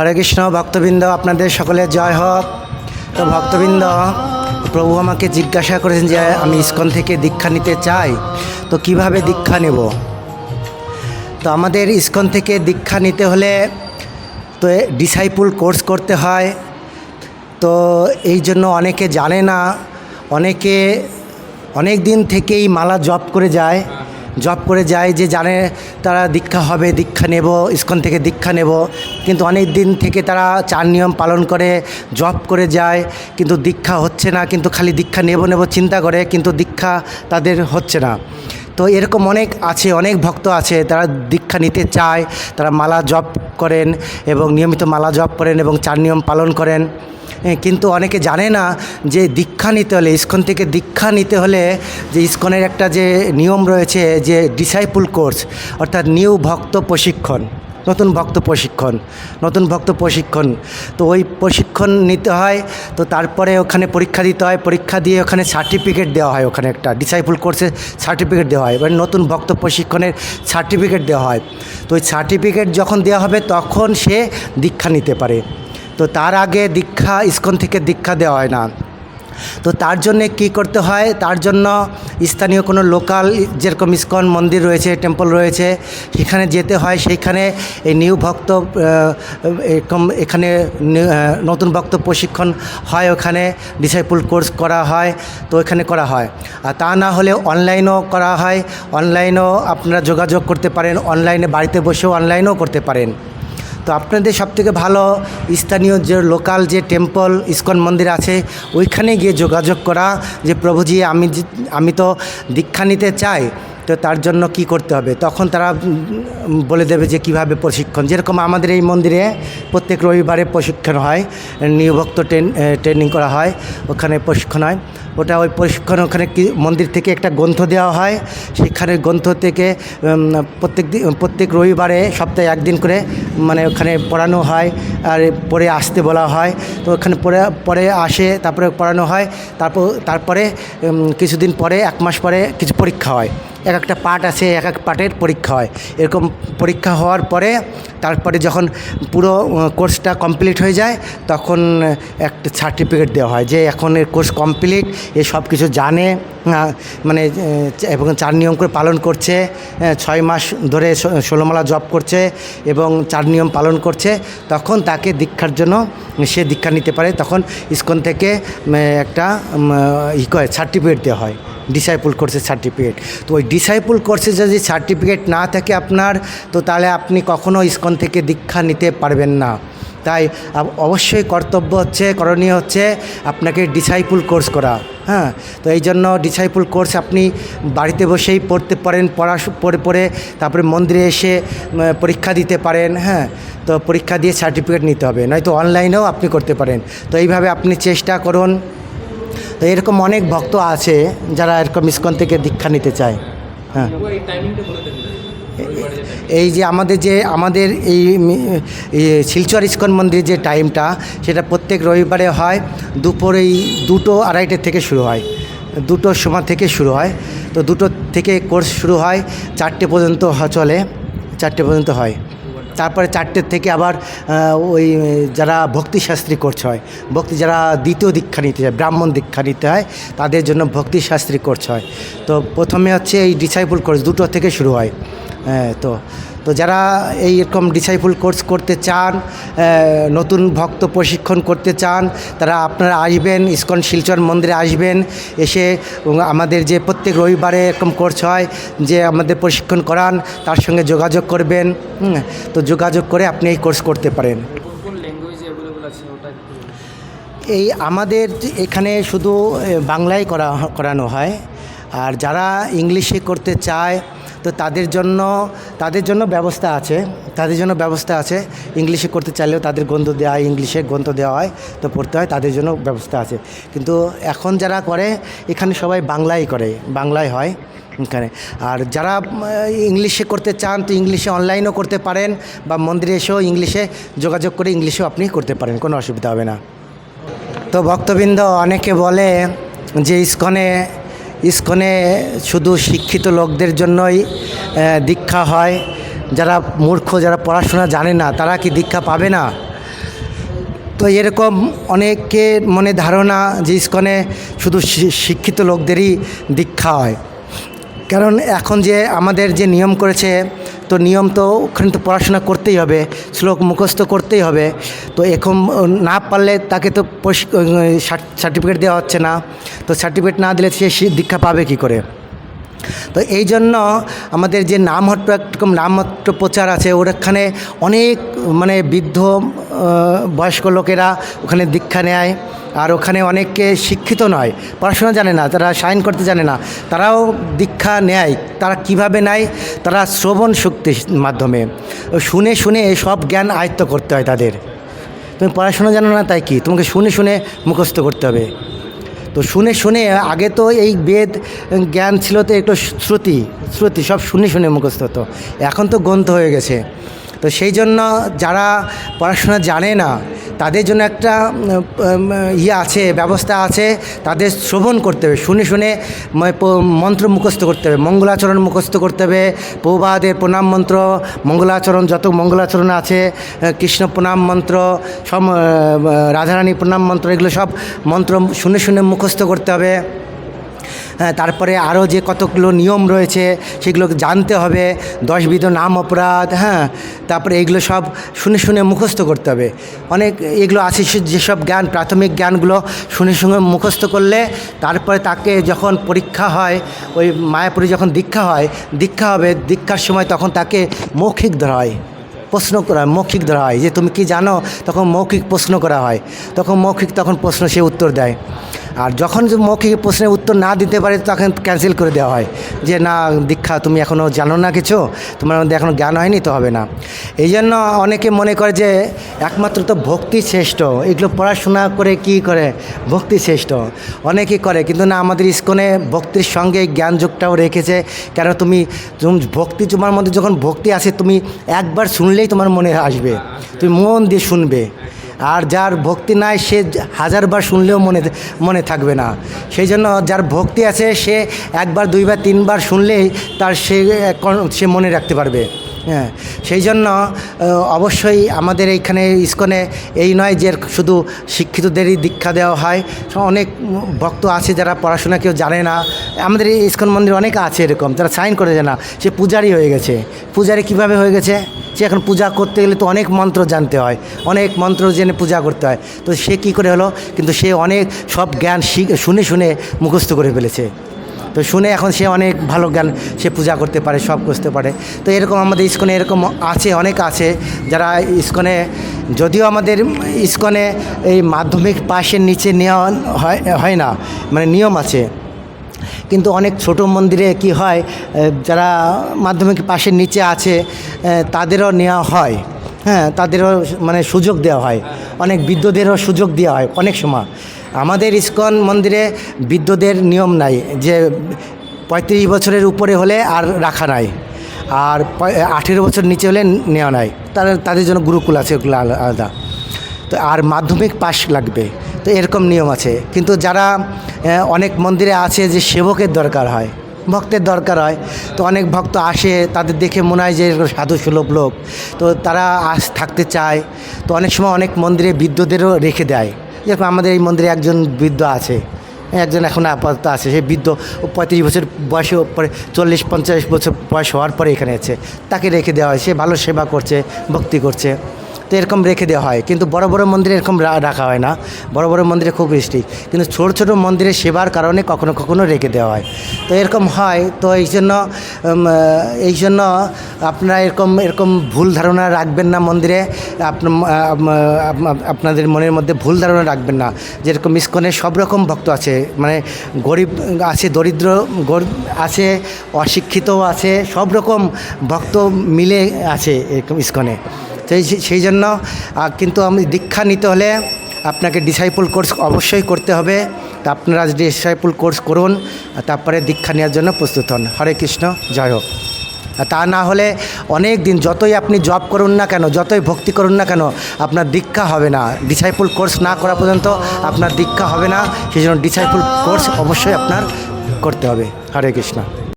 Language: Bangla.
হরে কৃষ্ণ, ভক্তবৃন্দ, আপনাদের সকলে জয় হোক। তো ভক্তবৃন্দ, প্রভু আমাকে জিজ্ঞাসা করেছেন যে আমি ইস্কন থেকে দীক্ষা নিতে চাই, তো কীভাবে দীক্ষা নেব? তো আমাদের ইস্কন থেকে দীক্ষা নিতে হলে তো ডিসাইপুল কোর্স করতে হয়। তো এই জন্য অনেকে জানে না, অনেকে অনেক দিন থেকেই মালা জপ করে যায়। জপ করে যায়, যে জানে তারা দীক্ষা হবে, দীক্ষা নেব, ইস্কন থেকে দীক্ষা নেব। কিন্তু অনেক দিন থেকে তারা চার নিয়ম পালন করে, জব করে যায়, কিন্তু দীক্ষা হচ্ছে না, কিন্তু খালি দীক্ষা নেব নেব চিন্তা করে, কিন্তু দীক্ষা তাদের হচ্ছে না। তো এরকম অনেক আছে, অনেক ভক্ত আছে, তারা দীক্ষা নিতে চায়, তারা মালা জপ করেন এবং নিয়মিত মালা জপ করেন এবং চার নিয়ম পালন করেন। কিন্তু অনেকে জানে না যে দীক্ষা নিতে হলে, ইস্কন থেকে দীক্ষা নিতে হলে যে ইস্কনের একটা যে নিয়ম রয়েছে যে ডিসাইপুল কোর্স অর্থাৎ নিউ ভক্ত প্রশিক্ষণ, নতুন ভক্ত প্রশিক্ষণ, নতুন ভক্ত প্রশিক্ষণ। তো ওই প্রশিক্ষণ নিতে হয়, তো তারপরে ওখানে পরীক্ষা দিতে হয়, পরীক্ষা দিয়ে ওখানে সার্টিফিকেট দেওয়া হয়, ওখানে একটা ডিসাইপুল কোর্সের সার্টিফিকেট দেওয়া হয়, এবার নতুন ভক্ত প্রশিক্ষণের সার্টিফিকেট দেওয়া হয়। তো ওই সার্টিফিকেট যখন দেওয়া হবে, তখন সে দীক্ষা নিতে পারে। তো তার আগে দীক্ষা, ইস্কন থেকে দীক্ষা দেওয়া হয় না। তো তার জন্যে কি করতে হয়? তার জন্য স্থানীয় কোনো লোকাল, যেরকম ইস্কন মন্দির রয়েছে, টেম্পল রয়েছে, সেখানে যেতে হয়। সেইখানে এই নিউ ভক্ত এরকম এখানে নতুন ভক্ত প্রশিক্ষণ হয় ওখানে, ডিসাইপুল কোর্স করা হয়, তো এখানে করা হয়। আর তা না হলে অনলাইনও করা হয়, অনলাইনও আপনারা যোগাযোগ করতে পারেন, অনলাইনে বাড়িতে বসেও অনলাইনও করতে পারেন। তো আপনাদের সবথেকে ভালো স্থানীয় যে লোকাল যে টেম্পল ইস্কন মন্দির আছে, ওইখানে গিয়ে যোগাযোগ করা যে, প্রভুজি, আমি আমি তো দীক্ষা নিতে চাই, তো তার জন্য কি করতে হবে? তখন তারা বলে দেবে যে, কীভাবে প্রশিক্ষণ? যেরকম আমাদের এই মন্দিরে প্রত্যেক রবিবারে প্রশিক্ষণ হয় নিয়োভক্ত ট্রেন ট্রেনিং করা হয়, ওখানে প্রশিক্ষণ হয়। ওটা ওই প্রশিক্ষণ ওখানে কি মন্দির থেকে একটা গ্রন্থ দেওয়া হয়। সেখানে গ্রন্থ থেকে প্রত্যেক প্রত্যেক রবিবারে সপ্তাহে একদিন করে মানে ওখানে পড়ানো হয় আর পরে আসতে বলা হয়। তো ওখানে পরে পরে আসে, তারপরে পড়ানো হয়, তারপর, তারপরে কিছুদিন পরে, এক মাস পরে কিছু পরীক্ষা হয়। এক একটা পার্ট আছে এক এক পার্টের পরীক্ষা হয়। এরকম পরীক্ষা হওয়ার পরে, তারপরে যখন পুরো কোর্সটা কমপ্লিট হয়ে যায়, তখন একটা সার্টিফিকেট দেওয়া হয় যে এখন এর কোর্স কমপ্লিট এ সব কিছু জানে মানে এবং চার নিয়ম করে পালন করছে ছয় মাস ধরে ষোলোমালা জব করছে এবং চার নিয়ম পালন করছে, তখন তাকে দীক্ষার জন্য সে দীক্ষা নিতে পারে। তখন ইস্কন থেকে একটা ই সার্টিফিকেট দেওয়া হয়। ডিসাইপুল কোর্সের সার্টিফিকেট তো ওই ডিসাইপুল কোর্সে যদি সার্টিফিকেট না থাকে আপনার, তো তাহলে আপনি কখনো ইস্কন থেকে দীক্ষা নিতে পারবেন না। তাই অবশ্যই কর্তব্য হচ্ছে, করণীয় হচ্ছে আপনাকে ডিসাইপুল কোর্স করা হ্যাঁ? তো এই জন্য ডিসাইপুল কোর্স আপনি বাড়িতে বসেই পড়তে পারেন, পড়া পড়ে পড়ে তারপরে মন্দিরে এসে পরীক্ষা দিতে পারেন হ্যাঁ? তো পরীক্ষা দিয়ে সার্টিফিকেট নিতে হবে, নয়তো অনলাইনেও আপনি করতে পারেন। তো এইভাবে আপনি চেষ্টা করুন তো এরকম অনেক ভক্ত আছে যারা এরকম ইস্কন থেকে দীক্ষা নিতে চায়। হ্যাঁ। এই যে আমাদের যে, আমাদের এই শিলচর ইস্কন মন্দিরের যে টাইমটা, সেটা প্রত্যেক রবিবারে হয়, দুপুর দুটো আড়াইটের থেকে শুরু হয়। দুটোর সময় থেকে শুরু হয়। তো দুটো থেকে কোর্স শুরু হয়, চারটে পর্যন্ত চলে। চারটে পর্যন্ত হয়। তারপরে চারটের থেকে আবার ওই যারা ভক্তিশাস্ত্রী কোর্স হয় ভক্তি যারা দ্বিতীয় দীক্ষা নিতে হয় ব্রাহ্মণ দীক্ষা নিতে হয় তাদের জন্য ভক্তিশাস্ত্রী কোর্স হয়। তো প্রথমে হচ্ছে এই ডিসাইপুল কোর্স দুটো থেকে শুরু হয়। হ্যাঁ, তো তো যারা এই এরকম ডিসাইপুল কোর্স করতে চান নতুন ভক্ত প্রশিক্ষণ করতে চান তারা আপনারা আসবেন ইস্কন শিলচর মন্দিরে আসবেন এসে আমাদের যে প্রত্যেক রবিবারে এরকম কোর্স হয় যে আমাদের প্রশিক্ষণ করান তার সঙ্গে যোগাযোগ করবেন তো যোগাযোগ করে আপনি এই কোর্স করতে পারেন। এই আমাদের এখানে শুধু বাংলায় করা করানো হয় আর যারা ইংলিশে করতে চায় তো তাদের জন্য তাদের জন্য ব্যবস্থা আছে, তাদের জন্য ব্যবস্থা আছে। ইংলিশে করতে চাইলেও তাদের গ্রন্থ দেওয়া হয় ইংলিশে গ্রন্থ দেওয়া হয়, তো পড়তে হয়, তাদের জন্য ব্যবস্থা আছে। কিন্তু এখন যারা করে, এখানে সবাই বাংলায় করে বাংলায় হয় এখানে। আর যারা ইংলিশে করতে চান, তো ইংলিশে অনলাইনও করতে পারেন, বা মন্দিরে এসেও ইংলিশে যোগাযোগ করে ইংলিশেও আপনি করতে পারেন, কোনো অসুবিধা হবে না। তো ভক্তবৃন্দ অনেকে বলে যে, ইস্কনে ইস্কনে শুধু শিক্ষিত লোকদের জন্যই দীক্ষা হয়। যারা মূর্খ, যারা পড়াশোনা জানে না, তারা কি দীক্ষা পাবে না? তো এরকম অনেকে মনে ধারণা যে ইস্কনে শুধু শিক্ষিত লোকদেরই দীক্ষা হয়। কারণ এখন যে আমাদের যে নিয়ম করেছে তো নিয়ম তো ওখানে তো পড়াশোনা করতেই হবে, শ্লোক মুখস্থ করতেই হবে। তো এখন না পারলে তাকে তো সার্টিফিকেট দেওয়া হচ্ছে না। তো সার্টিফিকেট না দিলে সে, দীক্ষা পাবে কি করে? তো এই জন্য আমাদের যে নামহট্ট একরকম নামহট্ট প্রচার আছে ওখানে অনেক মানে বৃদ্ধ বয়স্ক লোকেরা ওখানে দীক্ষা নেয়। আর ওখানে অনেকে শিক্ষিত নয়, পড়াশোনা জানে না, তারা সাইন করতে জানে না। তারাও দীক্ষা নেয়, তারা কীভাবে নেয়? তারা শ্রবণ শক্তির মাধ্যমে। শুনে শুনে সব জ্ঞান আয়ত্ত করতে হয় তাদের। তুমি পড়াশোনা জানো না তাই কি? তোমাকে শুনে শুনে মুখস্থ করতে হবে। তো শুনে শুনে আগে তো এই বেদ, জ্ঞান ছিল তো একটু শ্রুতি শ্রুতি, সব শুনে শুনে মুখস্থ হতো। এখন তো গ্রন্থ হয়ে গেছে। তো সেই জন্য যারা পড়াশোনা জানে না তাদের জন্য একটা ইয়ে আছে, ব্যবস্থা আছে, তাদের শ্রবণ করতে হবে। শুনে শুনে মন্ত্র মুখস্থ করতে হবে। মঙ্গলাচরণ মুখস্থ করতে হবে। প্রবাদের প্রণাম মন্ত্র, মঙ্গলাচরণ, যত মঙ্গলাচরণ আছে কৃষ্ণ প্রণাম মন্ত্র সব রাধারানী প্রণাম মন্ত্র, এগুলো সব মন্ত্র শুনে শুনে মুখস্থ করতে হবে। তারপরে আরও যে কতগুলো নিয়ম রয়েছে, সেগুলো জানতে হবে। দশবিধ নাম অপরাধ হ্যাঁ তারপরে এগুলো সব শুনে শুনে মুখস্থ করতে হবে। অনেক এগুলো আছে যেসব জ্ঞান, প্রাথমিক জ্ঞানগুলো শুনে শুনে মুখস্থ করলে তারপরে তাকে যখন পরীক্ষা হয়, ওই মায়াপুরে যখন দীক্ষা হয়, দীক্ষা হবে, দীক্ষার সময় তখন তাকে মৌখিক ধরা হয়। প্রশ্ন করা হয় মৌখিক ধরা হয়। যে তুমি কি জানো? তখন মৌখিক প্রশ্ন করা হয়। তখন মৌখিক, তখন প্রশ্ন সে উত্তর দেয়। আর যখন মৌখিক প্রশ্নের উত্তর না দিতে পারে, তখন ক্যান্সেল করে দেওয়া হয়। যে না, দীক্ষা, তুমি এখনও জানো না কিছু, তোমার মধ্যে এখনও জ্ঞান হয়নি, তো হবে না। এই জন্য অনেকে মনে করে যে একমাত্র তো ভক্তি শ্রেষ্ঠ, এগুলো পড়াশোনা করে কি করে? ভক্তি শ্রেষ্ঠ। অনেকে করে, কিন্তু না, আমাদের ইস্কনে ভক্তির সঙ্গে জ্ঞান যোগটাও রেখেছে। কেন তুমি ভক্তি, তোমার মধ্যে যখন ভক্তি আসে, তুমি একবার শুনলেই তোমার মনে আসবে। তুমি মন দিয়ে শুনবে। আর যার ভক্তি নাই, সে হাজারবার শুনলেও মনে মনে থাকবে না। সেই জন্য যার ভক্তি আছে, সে একবার, দুইবার, তিনবার শুনলেই তার সে সে মনে রাখতে পারবে। হ্যাঁ সেই জন্য অবশ্যই আমাদের এইখানে ইস্কনে এই নয় যে শুধু শিক্ষিতদেরই দীক্ষা দেওয়া হয়। অনেক ভক্ত আছে যারা পড়াশোনা কেউ জানে না। আমাদের এই ইস্কন মন্দির অনেক আছে এরকম, যারা সাইন করে যায় না। সে পূজারি হয়ে গেছে। পূজারি কীভাবে হয়ে গেছে? সে এখন পূজা করতে গেলে তো অনেক মন্ত্র জানতে হয়। অনেক মন্ত্র জেনে পূজা করতে হয়। তো সে কি করে হলো? কিন্তু সে অনেক সব জ্ঞান শুনে শুনে মুখস্থ করে ফেলেছে। তো শুনে এখন সে অনেক ভালো জ্ঞান সে পূজা করতে পারে, সব করতে পারে। তো এরকম আমাদের ইস্কনে এরকম আছে, অনেক আছে যারা ইস্কনে, যদিও আমাদের ইস্কনে এই মাধ্যমিক পাশের নিচে নেওয়া হয় হয় না মানে নিয়ম আছে। কিন্তু অনেক ছোট মন্দিরে কি হয় যারা মাধ্যমিক পাশের নিচে আছে তাদেরও নেওয়া হয়। হ্যাঁ তাদেরও মানে সুযোগ দেওয়া হয়। অনেক বৃদ্ধদেরও সুযোগ দেওয়া হয় অনেক সময়। আমাদের ইস্কন মন্দিরে বৃদ্ধদের নিয়ম নাই যে পঁয়ত্রিশ বছরের উপরে হলে আর রাখা নাই, আর আঠেরো বছর নিচে হলে নেওয়া নাই। তাদের তাদের জন্য গুরুকুল আছে, ওগুলো আলা- আলাদা। তো আর মাধ্যমিক পাস লাগবে, তো এরকম নিয়ম আছে। কিন্তু যারা অনেক মন্দিরে আছে যে সেবকের দরকার হয়, ভক্তের দরকার হয়, তো অনেক ভক্ত আসে, তাদের দেখে মনে হয় যে সাধু সুলভ লোক। তো তারা আস, থাকতে চায়, তো অনেক সময় অনেক মন্দিরে বৃদ্ধদেরও রেখে দেয়। যেরকম আমাদের এই মন্দিরে একজন বৃদ্ধ আছে একজন এখন আপাতত আছে সেই বৃদ্ধ পঁয়ত্রিশ বছর বয়সে পরে চল্লিশ পঞ্চাশ বছর বয়স হওয়ার পরে এখানে আছে। তাকে রেখে দেওয়া হয়, সে ভালো সেবা করছে, ভক্তি করছে। তো এরকম রেখে দেওয়া হয়। কিন্তু বড় বড় মন্দিরে এরকম রাখা হয় না। বড় বড় মন্দিরে খুব বৃষ্টি। কিন্তু ছোট ছোট মন্দিরে সেবার কারণে কখনো কখনো রেখে দেওয়া হয়। তো এরকম হয়, তো এই জন্য এই জন্য আপনারা এরকম এরকম ভুল ধারণা রাখবেন না মন্দিরে। আপনাদের মনের মধ্যে ভুল ধারণা রাখবেন না। যেরকম ইস্কনে সব রকম ভক্ত আছে। মানে গরিব আছে, দরিদ্র আছে, অশিক্ষিতও আছে, সব রকম ভক্ত মিলে আছে এরকম ইস্কনে। সেই সেই জন্য কিন্তু আমি দীক্ষা নিতে হলে আপনাকে ডিসাইপুল কোর্স অবশ্যই করতে হবে। তা আপনারা ডিসাইপুল কোর্স করুন তারপরে দীক্ষা নেওয়ার জন্য প্রস্তুত হন। হরে কৃষ্ণ, জয় হোক। তা না হলে অনেক দিন যতই আপনি জব করুন না কেন, যতই ভক্তি করুন না কেন, আপনার দীক্ষা হবে না। ডিসাইপুল কোর্স না করা পর্যন্ত আপনার দীক্ষা হবে না। সেই জন্য ডিসাইপুল কোর্স অবশ্যই আপনার করতে হবে। হরে কৃষ্ণ।